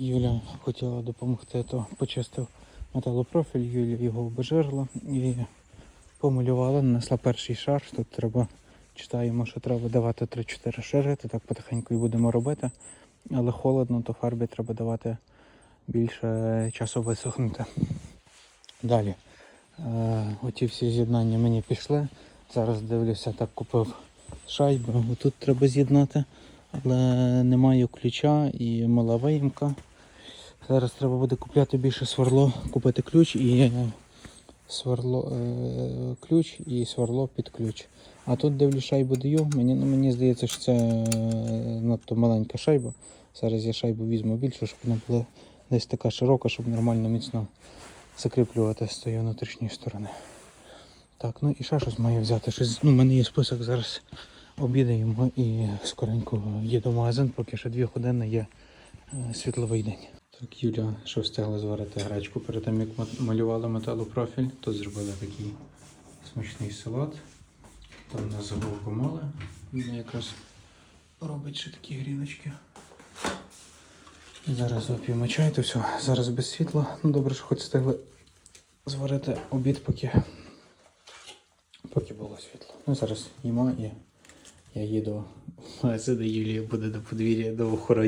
Юля хотіла допомогти, то почистив металопрофіль, Юля його обезжирила і помалювала, нанесла перший шар. Тут треба, читаємо, що треба давати 3-4 шари, то так потихеньку і будемо робити. Але холодно, то фарбі треба давати більше часу висохнути. Далі. Е, оті всі з'єднання мені пішли. Зараз дивлюся, так купив шайбу. Тут треба з'єднати, але немає ключа і мала виїмка. Зараз треба буде купляти більше сверло, купити ключ і е, сверло, е, ключ і сверло під ключ. А тут дивлюсь шайбу даю. Мені, ну, мені здається, що це е, надто маленька шайба. Зараз я шайбу візьму більшу, щоб вона була десь така широка, щоб нормально міцно закріплювати з тієї внутрішньої сторони. Так, ну і ще щось маю взяти. Щось, ну, у мене є список зараз обідаємо і скоренько їду в магазин, поки ще дві години є світловий день. Так, Юля, що встигла зварити гречку перед тим, як ма- малювала металопрофіль. Тут зробили такий смачний салат. Там у нас гукомоле. Вона якраз робить ще такі гріночки. Зараз вип'ємо чай, то все. Зараз без світла. Ну добре, що хоч встигли зварити обід, поки, поки було світло. Ну зараз їмо і я їду магазин, і Юлія буде до подвір'я до охорони.